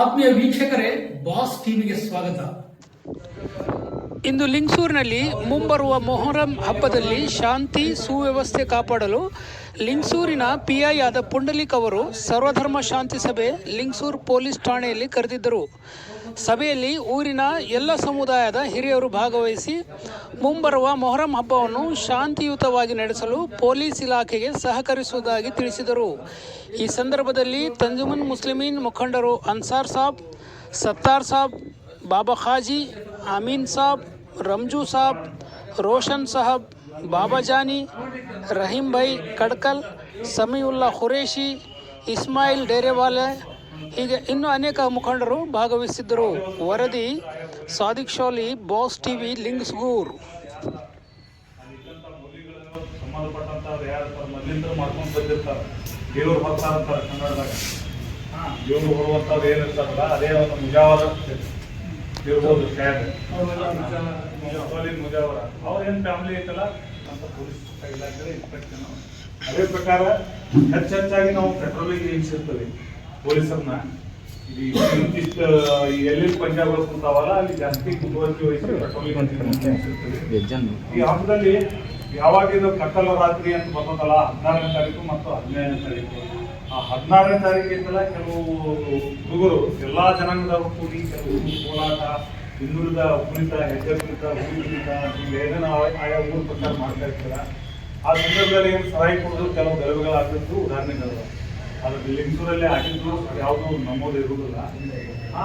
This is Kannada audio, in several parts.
ಆತ್ಮೀಯ ವೀಕ್ಷಕರೇ ಬಾಸ್ ಟಿವಿಗೆ ಸ್ವಾಗತ. ಇಂದು ಲಿಂಗ್ಸೂರಿನಲ್ಲಿ ಮುಂಬರುವ ಮೊಹರಂ ಹಬ್ಬದಲ್ಲಿ ಶಾಂತಿ, ಸುವ್ಯವಸ್ಥೆ ಕಾಪಾಡಲು ಲಿಂಗ್ಸೂರಿನ ಪಿಐ ಆದ ಪುಂಡಲಿಕ್ ಅವರು ಸರ್ವಧರ್ಮ ಶಾಂತಿ ಸಭೆ ಲಿಂಗ್ಸೂರ್ ಪೊಲೀಸ್ ಠಾಣೆಯಲ್ಲಿ ಕರೆದಿದ್ದರು. ಸಭೆಯಲ್ಲಿ ಊರಿನ ಎಲ್ಲ ಸಮುದಾಯದ ಹಿರಿಯರು ಭಾಗವಹಿಸಿ ಮುಂಬರುವ ಮೊಹರಂ ಹಬ್ಬವನ್ನು ಶಾಂತಿಯುತವಾಗಿ ನಡೆಸಲು ಪೊಲೀಸ್ ಇಲಾಖೆಗೆ ಸಹಕರಿಸುವುದಾಗಿ ತಿಳಿಸಿದರು. ಈ ಸಂದರ್ಭದಲ್ಲಿ ತಂಜುಮನ್ ಮುಸ್ಲಿಮೀನ್ ಮುಖಂಡರು ಅನ್ಸಾರ್ ಸಾಬ್, ಸತ್ತಾರ್ ಸಾಬ್, ಬಾಬಾ ಖಾಜಿ, ಅಮೀನ್ ಸಾಬ್ ರಂಜು ಸಾಬ್, ರೋಷನ್ ಸಾಹಬ್ ಬಾಬಾಜಾನಿ ರಹೀಂ ಭೈ ಕಡ್ಕಲ್, ಸಮೀವುಲ್ಲಾ ಖುರೇಶಿ ಇಸ್ಮಾಯಿಲ್ ಡೇರೆವಾಲೆ ಹೀಗೆ ಇನ್ನೂ ಅನೇಕ ಮುಖಂಡರು ಭಾಗವಹಿಸಿದ್ದರು. ವರದಿ, ಸಾದಿಕ್ ಶಾಲಿ, ಬಾಸ್ ಟಿವಿ, ಲಿಂಗ್ಸ್ಗೂರ್. ಸಂಬಂಧಪಟ್ಟಂತವ್ರು ಯಾರು ಮೊದಲಿಂದ ಮಾಡ್ಕೊಂಡು ಬಂದಿರ್ತಾರೆ. ದೇವ್ರು ಬರ್ತಾರೆ ಅಂತಾರೆ ಕನ್ನಡದಾಗ ದೇವ್ರು ಬರುವಂಥವ್ರು ಏನಿರ್ತಾರಲ್ಲ, ಅದೇ ಒಂದು ಮುಜಾವರ ಇರ್ಬೋದು ಶಾಯದ್ ಮುಜಾವರ ಮುಜಾವರ ಅವ್ರೇನು ಫ್ಯಾಮಿಲಿ ಐತಲ್ಲ, ಅಂತ ಪೊಲೀಸ್ ಇಲಾಖೆ ಇನ್ಸ್ಪೆಕ್ಷನ್ ಅದೇ ಪ್ರಕಾರ ಹೆಚ್ಚೆಚ್ಚಾಗಿ ನಾವು ಪೆಟ್ರೋಲಿಗೆ ನಿಲ್ಲಿಸಿರ್ತೀವಿ ಪೊಲೀಸರನ್ನ ಈ ಇಂತಿಷ್ಟು ಈ ಎಲ್ಲೆಲ್ಲಿ ಪಂಜಾಬ್ಗಳು ಕುಂತಾವಲ್ಲ ಅಲ್ಲಿ ಜಾಸ್ತಿ ಮುತುವರ್ಜಿ ವಹಿಸಿ ಪೆಟ್ರೋಲಿಂಗ್ ಅಂತ ಈ ಹಬ್ಬದಲ್ಲಿ ಯಾವಾಗ ಇದು ಕತ್ತಲ ರಾತ್ರಿ ಅಂತ ಬರ್ತದಲ್ಲ ಹದಿನಾರನೇ ತಾರೀಕು ಮತ್ತು ಹದಿನೈದನೇ ತಾರೀಕು. ಹದಿನಾರನೇ ತಾರೀಕಿಂದಲೇ ಕೆಲವು ಹುಡುಗರು ಎಲ್ಲಾ ಜನಾಂಗದವರು ಕೂಡಿ ಕೆಲವು ಕೋಲಾಟ ಹಿಂದುಳಿದ ಕುಣಿತ ಹೆಜ್ಜೆ ಕುಣಿತ ಹುಲಿ ಕುಣಿತ ಏನೇನು ಏನೇನೋ ಆಯಾ- ಊರು ಪ್ರಕಾರ ಮಾಡ್ತಾ ಇರ್ತೀರ? ಆ ಸಂದರ್ಭದಲ್ಲಿ ಏನು ಸಹಾಯ ಕೊಡೋದು? ಕೆಲವು ಗಲಭೆಗಳಾಗಿದ್ದು ಉದಾಹರಣೆಗಳು ಅದು ಲಿಂಗಸೂರಲ್ಲಿ ಆಗಿದ್ದು ಯಾವುದು ನಮ್ಮದು ಇರುವುದಿಲ್ಲ. ಹಾ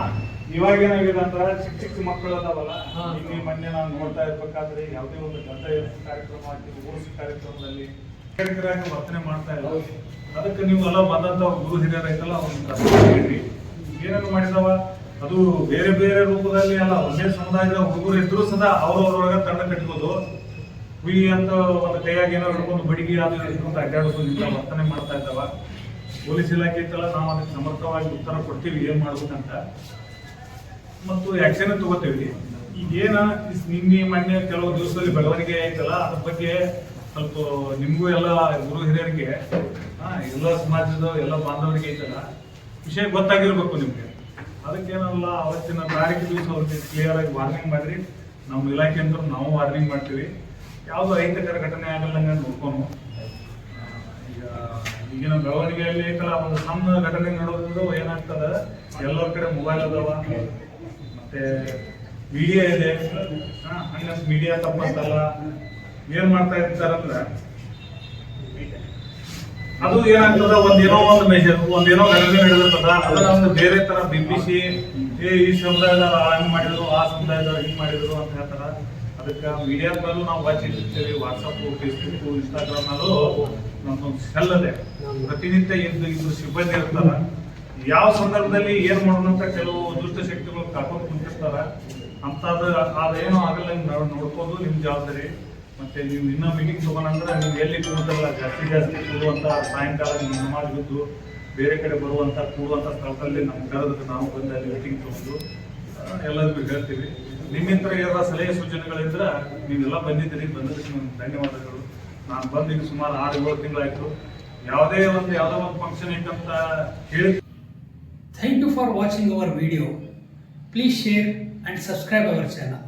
ಇವಾಗ ಏನಾಗಿದೆ ಅಂತ ಚಿಕ್ಕ ಚಿಕ್ಕ ಮಕ್ಕಳು ಅದಾವಲ್ಲ ನಿನ್ನೆ ಮೊನ್ನೆ ನಾನು ನೋಡ್ತಾ ಇರ್ಬೇಕಾದ್ರೆ ಯಾವುದೇ ಒಂದು ಗಂಧ ಕಾರ್ಯಕ್ರಮ ಆಗಿದ್ದು ಊರಿಸ ಕಾರ್ಯಕ್ರಮದಲ್ಲಿ. ವರ್ತನೆ ಮಾಡ್ತಾ ಇಲ್ಲ ಅದಕ್ಕೆ ನೀವು ಎಲ್ಲ ಬಂದಂತ ಗುರು ಹಿರಿಯರು ಐತಲ್ಲ, ಅವ್ರನ್ನ ಹೇಳ್ರಿ ಏನೇನು ಮಾಡಿದವ, ಅದು ಬೇರೆ ಬೇರೆ ರೂಪದಲ್ಲಿ ಅಲ್ಲ, ಒಂದೇ ಸಮುದಾಯದ ಹುಡುಗರು ಇದ್ರು ಸದಾ ಅವ್ರವ್ರೊಳಗ ತಂಡ ಕಟ್ಬೋದು. ಹುಯಿ ಅಂತ ಒಂದು ಕೈಯಾಗಿ ಏನೋ ಹಿಡ್ಕೊಂಡು ಬಡಿಗೆ ಅದು ಇಟ್ಕೊಂಡು ಅಡ್ಡಾಡೋದು ವರ್ತನೆ ಮಾಡ್ತಾ ಇದ್ದಾವ. ಪೊಲೀಸ್ ಇಲಾಖೆ ಇತ್ತಲ್ಲ ನಾವು ಅದಕ್ಕೆ ಸಮರ್ಥವಾಗಿ ಉತ್ತರ ಕೊಡ್ತೀವಿ, ಏನ್ ಮಾಡ್ಬೇಕಂತ. ಮತ್ತು ಆಕ್ಷನ್ ತಗೋತೀವಿ. ಈಗ ಏನ ಇಸ್ ನಿನ್ನೆ, ಮೊನ್ನೆ ಕೆಲವು ದಿವಸದಲ್ಲಿ ಬೆಳವಣಿಗೆ ಐತಲ್ಲ, ಅದ್ರ ಬಗ್ಗೆ ಸ್ವಲ್ಪ ನಿಮಗೂ ಎಲ್ಲ ಗುರು ಹಿರಿಯರಿಗೆ ಎಲ್ಲ ಸಮಾಜದ ಎಲ್ಲ ಬಾಂಧವರಿಗೆ ಐತಲ್ಲ ವಿಷಯ ಗೊತ್ತಾಗಿರ್ಬೇಕು ನಿಮಗೆ. ಅದಕ್ಕೇನಲ್ಲ, ಅವತ್ತಿನ ತಾರೀಕು ದಿವಸ ಅವ್ರಿಗೆ ಕ್ಲಿಯರ್ ಆಗಿ ವಾರ್ನಿಂಗ್ ಮಾಡ್ರಿ. ನಮ್ಮ ಇಲಾಖೆ ಅಂತ ನಾವು ವಾರ್ನಿಂಗ್ ಮಾಡ್ತೀವಿ. ಯಾವುದು ಅಹಿತಕರ ಘಟನೆ ಆಗಲ್ಲ ನೋಡ್ಕೊಂಡು ಈಗ ಈಗಿನ ಬೆಳವಣಿಗೆಯಲ್ಲಿ ಐತಲ್ಲ ಒಂದು ಸಣ್ಣ ಘಟನೆ ನೋಡೋದ್ರಿಂದ ಏನಾಗ್ತದ? ಎಲ್ಲರ ಕಡೆ ಮೊಬೈಲ್ ಅದಾವ. ಮತ್ತೆ ಮೀಡಿಯಾ ಇದೆ. ಮೀಡಿಯಾ ತಪ್ಪಂತಲ್ಲ. ಏನ್ ಮಾಡ್ತಾ ಇರ್ತಾರಂದ್ರೆ, ಅದು ಏನಾಗ್ತದ, ಒಂದೇನೋ ಒಂದು ಮೆಜರ್ ಒಂದೇನೋ ಘಟನೆ ನಡೆದಿರ್ತದ ಅದನ್ನ ಒಂದು ಬೇರೆ ತರ ಬಿಂಬಿಸಿ, ಏ, ಈ ಸಮುದಾಯದವ್ರು ಹಂಗ್ ಮಾಡಿದ್ರು, ಆ ಸಮುದಾಯದವ್ರು ಹಿಂಗ್ ಮಾಡಿದ್ರು ಅಂತ ಹೇಳ್ತಾರ. ಅದಕ್ಕೆ ಮೀಡಿಯಾದ ಮೇಲೂ ನಾವು ವಾಚ್ ಇಟ್ಟಿರ್ತೀವಿ ವಾಟ್ಸಪ್ ಫೇಸ್ಬುಕ್ ಇನ್ಸ್ಟಾಗ್ರಾಮ್ ನಲ್ಲೂ ನಮ್ದೊಂದು ಸೆಲ್ ಅದೇ. ಪ್ರತಿನಿತ್ಯ ಇದ್ದು ಇಬ್ರು ಸಿಬ್ಬಂದಿ ಇರ್ತಾರ. ಯಾವ ಸಂದರ್ಭದಲ್ಲಿ ಏನ್ ಮಾಡೋಣ ಕೆಲವು ದುಷ್ಟ ಶಕ್ತಿಗಳು ಕಾಕೊಂಡು ಕುಂತಿರ್ತಾರ. ಅಂತದ ಅದೇನೋ ಆಗಲ್ಲ ನೋಡ್ಕೊಂಡು ನಿಮ್ ಜವಾಬ್ದಾರಿ. ಮತ್ತೆ ನೀವು ಇನ್ನೂ ಮೀಟಿಂಗ್ ತಗೊಂಡ್ರೆ ನೀವು ಎಲ್ಲಿ ಕೂಡಲ್ಲ ಜಾಸ್ತಿ ಜಾಸ್ತಿ ಕೂಡುವಂತ ಸಾಯಂಕಾಲ ನೀವು ನಮಾಜ್ ಬಿದ್ದು ಬೇರೆ ಕಡೆ ಬರುವಂತ ಕೂಡುವಂತ ಸ್ಥಳದಲ್ಲಿ ನಮ್ಮ ಕರೆದ್ರೆ ನಾವು ಬಂದು ಅಲ್ಲಿ ಮೀಟಿಂಗ್ ತಗೊಂಡು ಎಲ್ಲರಿಗೂ ಹೇಳ್ತೀವಿ. ನಿಮ್ಮಿಂದ ಏನಾರ ಸಲಹೆ ಸೂಚನೆಗಳಿದ್ರೆ ನೀವೆಲ್ಲ ಬಂದಿದ್ದೀರಿ, ಬಂದದಕ್ಕೆ ನಿಮ್ಗೆ ಧನ್ಯವಾದಗಳು. ನಾನು ಬಂದು ಈಗ ಸುಮಾರು ಆರು ಏಳು ತಿಂಗಳಾಯ್ತು. ಯಾವುದೇ ಒಂದು ಯಾವುದೋ ಒಂದು ಫಂಕ್ಷನ್ ಐತಂತ ಹೇಳಿ. Thank you for watching our video please share and subscribe our channel